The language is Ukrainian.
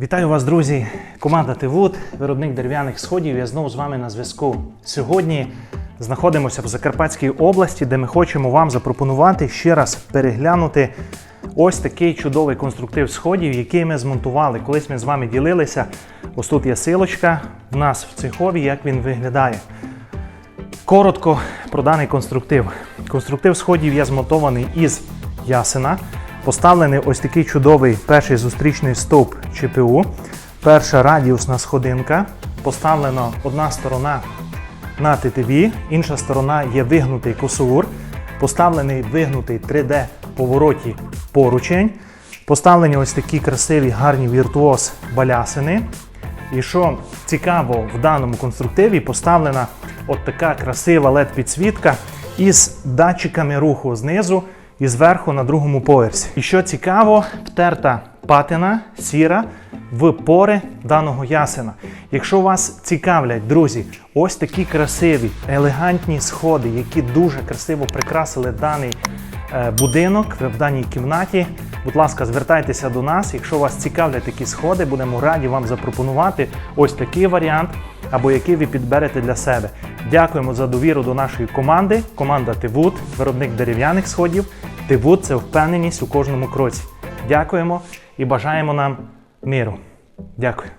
Вітаю вас, друзі! Команда Тивуд, виробник дерев'яних сходів. Я знову з вами на зв'язку. Сьогодні знаходимося в Закарпатській області, де ми хочемо вам запропонувати ще раз переглянути ось такий чудовий конструктив сходів, який ми змонтували. Колись ми з вами ділилися. Ось тут є силочка в нас в цехові, як він виглядає. Коротко про даний конструктив. Конструктив сходів є змонтований із ясена. Поставлений ось такий чудовий перший зустрічний стовп ЧПУ. Перша радіусна сходинка. Поставлена одна сторона на тетиві, інша сторона є вигнутий косур. Поставлений вигнутий 3D повороті поручень. Поставлені ось такі красиві гарні віртуоз балясини. І що цікаво, в даному конструктиві поставлена от така красива LED-підсвітка із датчиками руху знизу і зверху на другому поверсі. І що цікаво, втерта патина сіра в пори даного ясена. Якщо вас цікавлять, друзі, ось такі красиві, елегантні сходи, які дуже красиво прикрасили даний е, будинок в даній кімнаті. Будь ласка, звертайтеся до нас. Якщо вас цікавлять такі сходи, будемо раді вам запропонувати ось такий варіант або який ви підберете для себе. Дякуємо за довіру до нашої команди. Команда Тивуд, виробник дерев'яних сходів. Тивуд це впевненість у кожному кроці. Дякуємо і бажаємо нам миру. Дякую.